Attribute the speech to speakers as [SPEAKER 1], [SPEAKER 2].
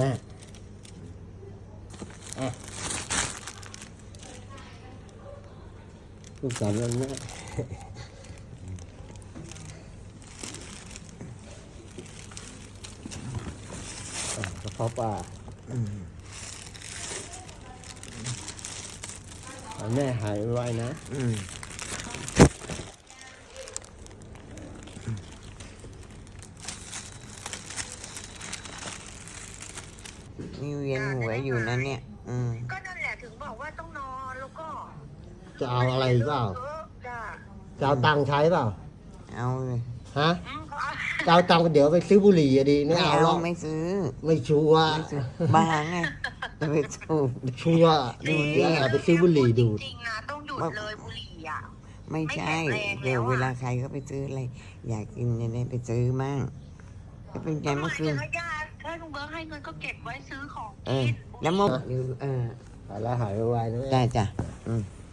[SPEAKER 1] ฮะอะลูกสาวมันแม่อะกระเพาะปลาอให้แม่หายไวนะ
[SPEAKER 2] อืม มีเวียนหัวอยู่นะเนี่ย อืม
[SPEAKER 3] ก็นั่นแหละถึงบอกว่าต้องนอนแล้วก็
[SPEAKER 1] จะเอาอะไรเปล่า
[SPEAKER 3] เออจ้ะ
[SPEAKER 1] จะเอาตังค์ใช้เปล่า
[SPEAKER 2] เอาเลย
[SPEAKER 1] ฮะ
[SPEAKER 3] อืมก็เอา
[SPEAKER 1] จะเอาตังค์เดี๋ยวไปซื้อบุหรี่อะดีไม่เอาหรอก
[SPEAKER 2] ไม่ซื้อ
[SPEAKER 1] ไม่ชัวร์
[SPEAKER 2] ไม่ซื้อบ้าไงจะไปสูบ
[SPEAKER 1] ชัวร์
[SPEAKER 2] ดูนี่
[SPEAKER 1] เดี๋ยวเอาไปซื้อบุหรี่ดูด
[SPEAKER 3] จริงๆนะต้องหยุดเลยบุหรี่อะ
[SPEAKER 2] ไม่ใช่
[SPEAKER 3] ไม่แข็งแรง
[SPEAKER 2] เดี๋ยว
[SPEAKER 3] แล้วอะ
[SPEAKER 2] เวลาใครเขาไปซื้ออะไร อยากกินจะได้ไปซื้อมั่งก็เป็นไงเมื่อคืน
[SPEAKER 3] ถ้าญาติถ้าลุง เบิร์ตให้เงินก็เก็บไว้ซื้อของ
[SPEAKER 2] เอ
[SPEAKER 3] กิ
[SPEAKER 2] อนแล้วเมื่อเออ
[SPEAKER 1] หายแล้วหายไวๆนะแม่
[SPEAKER 2] ได้จ้ะอืม
[SPEAKER 3] จ